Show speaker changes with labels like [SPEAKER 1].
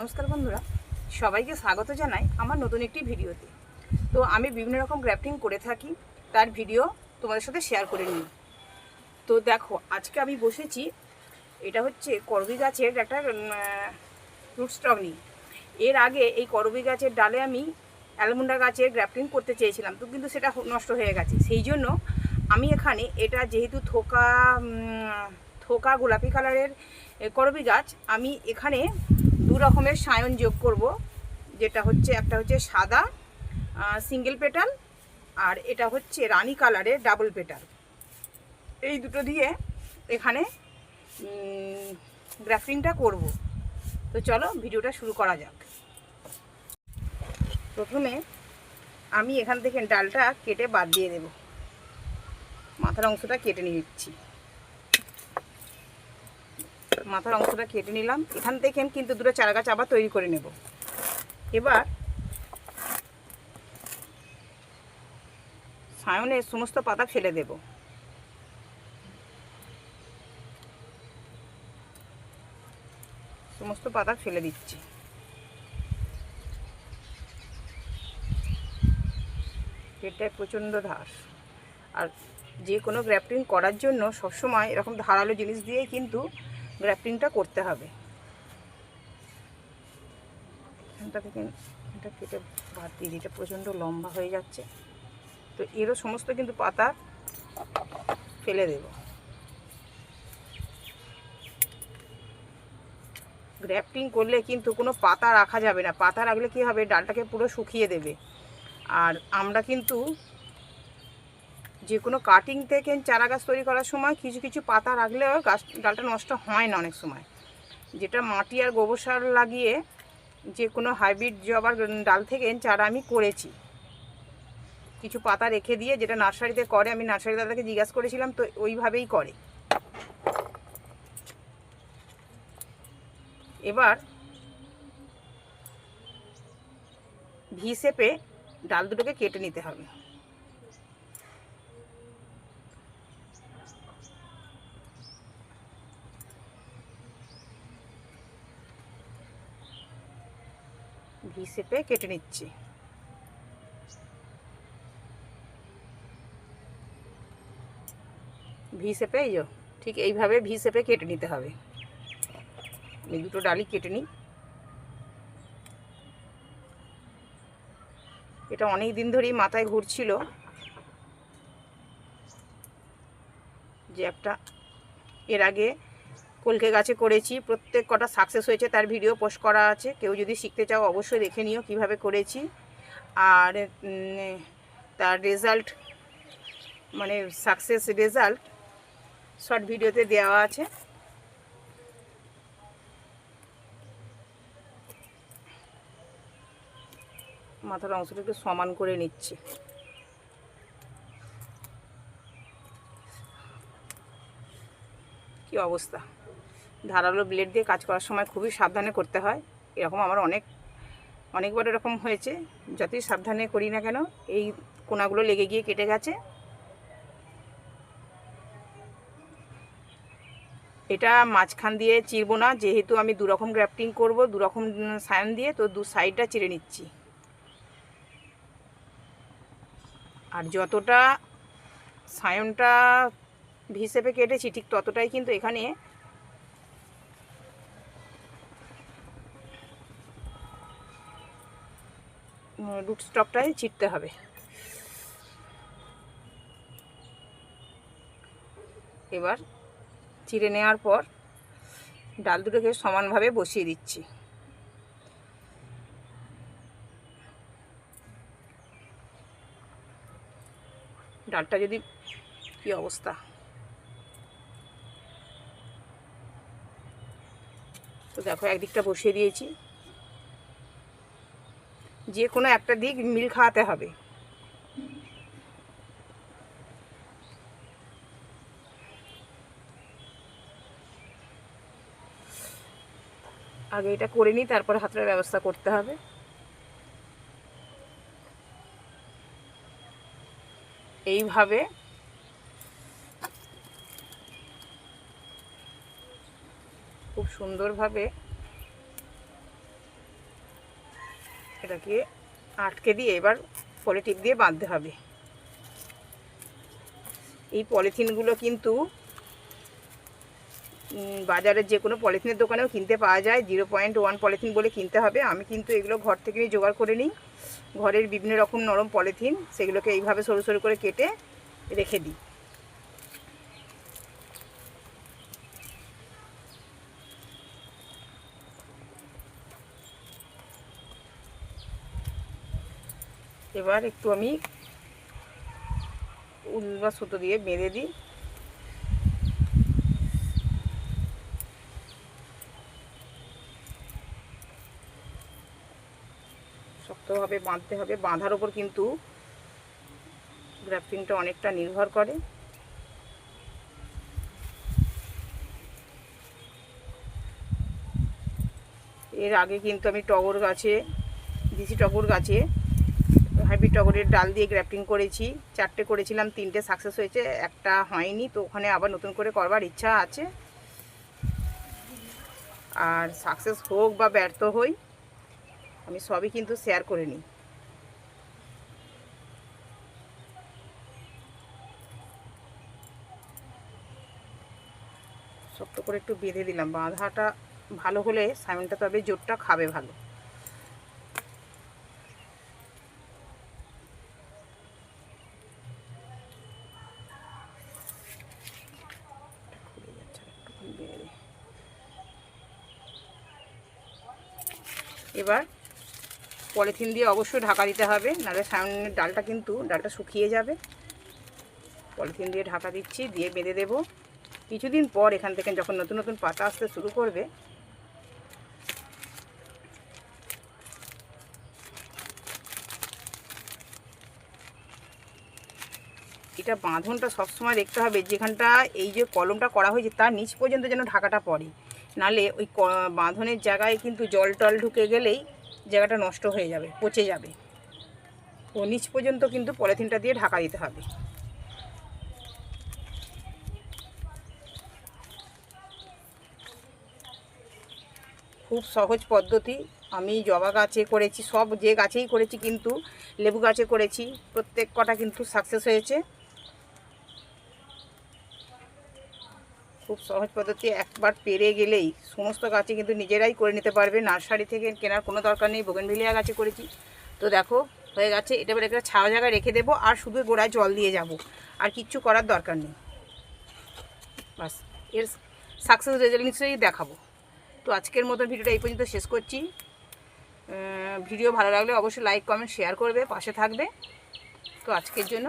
[SPEAKER 1] নমস্কার বন্ধুরা। সবাইকে স্বাগত জানাই আমার নতুন একটি ভিডিওতে। তো আমি বিভিন্ন রকম গ্রাফটিং করে থাকি, তার ভিডিও তোমাদের সাথে শেয়ার করে নিই। তো দেখো, আজকে আমি বসেছি, এটা হচ্ছে করবি গাছের একটা রুট স্টক নিই এর আগে এই করবি গাছের ডালে আমি অ্যালমুন্ডা গাছের গ্রাফটিং করতে চেয়েছিলাম, তো কিন্তু সেটা নষ্ট হয়ে গেছে। সেই জন্য আমি এখানে এটা যেহেতু থোকা থোকা গোলাপি কালারের করবি গাছ, আমি এখানে দু রকমের সায়ন যোগ করব। যেটা হচ্ছে, একটা হচ্ছে সাদা সিঙ্গেল পেটাল আর এটা হচ্ছে রানী কালারের ডাবল পেটাল এই দুটো দিয়ে এখানে গ্রাফটিংটা করব। তো চলো, ভিডিওটা শুরু করা যাক। প্রথমে আমি এখান থেকে ডালটা কেটে বাদ দিয়ে দেব। মাথার অংশটা কেটে নিচ্ছি। মাথার অংশটা কেটে নিলাম। এখান থেকে কিন্তু দুটো চারা গাছ আবার তৈরি করে নেব। এবার সায়নের সমস্ত পাতা ফেলে দেব। সমস্ত পাতা ফেলে দিচ্ছি। পেটটায় প্রচণ্ড ধাস। আর যে কোনো গ্র্যাফটিং করার জন্য সবসময় এরকম ধারালো জিনিস দিয়েই কিন্তু গ্র্যাফটিংটা করতে হবে। এখানটা থেকে এটা কেটে বাদ দিয়ে দিই প্রচণ্ড লম্বা হয়ে যাচ্ছে। তো এরও সমস্ত কিন্তু পাতা ফেলে দেব। গ্র্যাফটিং করলে কিন্তু কোনো পাতা রাখা যাবে না। পাতা রাখলে কী হবে? ডালটাকে পুরো শুকিয়ে দেবে। আর আমরা কিন্তু যে কোনো কাটিং থেকে চারা গাছ তৈরি করার সময় কিছু কিছু পাতা রাখলেও গাছ, ডালটা নষ্ট হয় না অনেক সময়। যেটা মাটি আর গোবর সার লাগিয়ে যে কোনো হাইব্রিড জবার ডাল থেকে চারা আমি করেছি। কিছু পাতা রেখে দিয়ে যেটা নার্সারিতে করে, আমি নার্সারি দাদাকে জিজ্ঞাসা করেছিলাম, তো ওইভাবেই করে। এবার ভি শেপে ডাল দুটোকে কেটে নিতে হবে। ভি শেপে কেটে নিচ্ছি। ভি শেপে এই ঠিক এইভাবে ভি শেপে কেটে নিতে হবে। দুটো ডালি কেটে নিই। এটা অনেক দিন ধরেই মাথায় ঘুরছিল। যে একটা, এর আগে কলকে গাছে করেছি, প্রত্যেক কটা সাকসেস হয়েছে তার ভিডিও পোস্ট করা আছে। কেউ যদি শিখতে চাও অবশ্যই দেখে নিও কীভাবে করেছি। আর তার রেজাল্ট মানে সাকসেস রেজাল্ট শর্ট ভিডিওতে দেওয়া আছে। মাথার অংশটা একটু সমান করে নিচ্ছি। কি অবস্থা? ধারালো ব্লেড দিয়ে কাজ করার সময় খুবই সাবধানে করতে হয়। এরকম আমার অনেক, অনেকবার এরকম হয়েছে। যতই সাবধানে করি না কেন, এই কোনাগুলো লেগে গিয়ে কেটে গেছে। এটা মাঝখান দিয়ে চিরবো না, যেহেতু আমি দুরকম গ্রাফটিং করব, দুরকম সায়ন দিয়ে তো দু সাইডটা চিড়ে নিচ্ছি। আর যতটা সায়নটা হিসেবে কেটেছি, ঠিক ততটাই কিন্তু এখানে রুট স্টকটাই চিটতে হবে। এবার চিড়ে নেওয়ার পর ডাল দুটোকে সমানভাবে বসিয়ে দিচ্ছি। ডালটা যদি কি অবস্থা? তো দেখো একদিকটা বসিয়ে দিয়েছি। যে কোনো একটা দিক মিল খাওয়াতে হবে। আগে এটা করে নিই, তারপরে হাতের ব্যবস্থা করতে হবে। এইভাবে খুব সুন্দরভাবে এটাকে আটকে দিয়ে এবার পলিটিপ দিয়ে বাঁধতে হবে। এই পলিথিনগুলো কিন্তু বাজারের যে কোনো পলিথিনের দোকানেও কিনতে পাওয়া যায়। জিরো পয়েন্ট ওয়ান পলিথিন বলে কিনতে হবে। আমি কিন্তু এগুলো ঘর থেকে জোগাড় করে নিই। ঘরের বিভিন্ন রকম নরম পলিথিন, সেগুলোকে এইভাবে সরু সরু করে কেটে রেখে দিই। এবার একটু আমি উল বা সুতো দিয়ে বেঁধে দিই। শক্তভাবে বাঁধতে হবে। বাঁধার ওপর কিন্তু গ্রাফটিংটা অনেকটা নির্ভর করে। এর আগে কিন্তু আমি টগর গাছে দিশি টগর গাছে হাইব্রিড টগরের ডাল দিয়ে গ্রাফটিং করেছি। চারটে করেছিলাম, তিনটে সাকসেস হয়েছে, একটা হয়নি, তো ওখানে আবার নতুন করে করবার ইচ্ছা আছে। আর সাকসেস হোক বা ব্যর্থ হই, আমি সবই কিন্তু শেয়ার করে নিই। শক্ত করে একটু বেঁধে দিলাম, বাঁধাটা ভালো হলে সাইমনটা তবে জোরটা খাবে ভালো খুলে যাচ্ছে, একটুখানি বেঁধে দিই। এবার পলিথিন দিয়ে অবশ্যই ঢাকা দিতে হবে, নাহলে সামনের ডালটা কিন্তু, ডালটা শুকিয়ে যাবে। পলিথিন দিয়ে ঢাকা দিচ্ছি, দিয়ে বেঁধে দেবো। কিছুদিন পর এখান থেকে যখন নতুন নতুন পাতা আসতে শুরু করবে, এটা বাঁধনটা সবসময় দেখতে হবে, যেখানটা এই যে কলমটা করা হয়েছে, তার নিচ পর্যন্ত যেন ঢাকাটা পড়ে। নালে ওই বাঁধনের জায়গায় কিন্তু জল টল ঢুকে গেলেই জায়গাটা নষ্ট হয়ে যাবে, পচে যাবে। ও নিচ পর্যন্ত কিন্তু পলিথিনটা দিয়ে ঢাকা দিতে হবে। খুব সহজ পদ্ধতি। আমি জবা গাছে করেছি, সব যে গাছেই করেছি কিন্তু লেবু গাছে করেছি, প্রত্যেক কটা কিন্তু সাকসেস হয়েছে। খুব সহজ পদ্ধতি, একবার পেরে গেলেই সমস্ত গাছে কিন্তু নিজেরাই করে নিতে পারবে। নার্সারি থেকে কেনার কোনো দরকার নেই, বোগেনভিলিয়া গাছে করেছি। তো দেখো, হয়ে গেছে, এটা এবার একটা ছাওয়া জায়গায় রেখে দেবো আর শুধু গোড়ায় জল দিয়ে যাব। আর কিচ্ছু করার দরকার নেই। বাস, এর সাকসেস রেজাল্ট নিশ্চয়ই দেখাবো। তো আজকের মতো ভিডিওটা এই পর্যন্ত শেষ করছি। ভিডিও ভালো লাগলে অবশ্যই লাইক কমেন্ট শেয়ার করবে, পাশে থাকবে। তো আজকের জন্য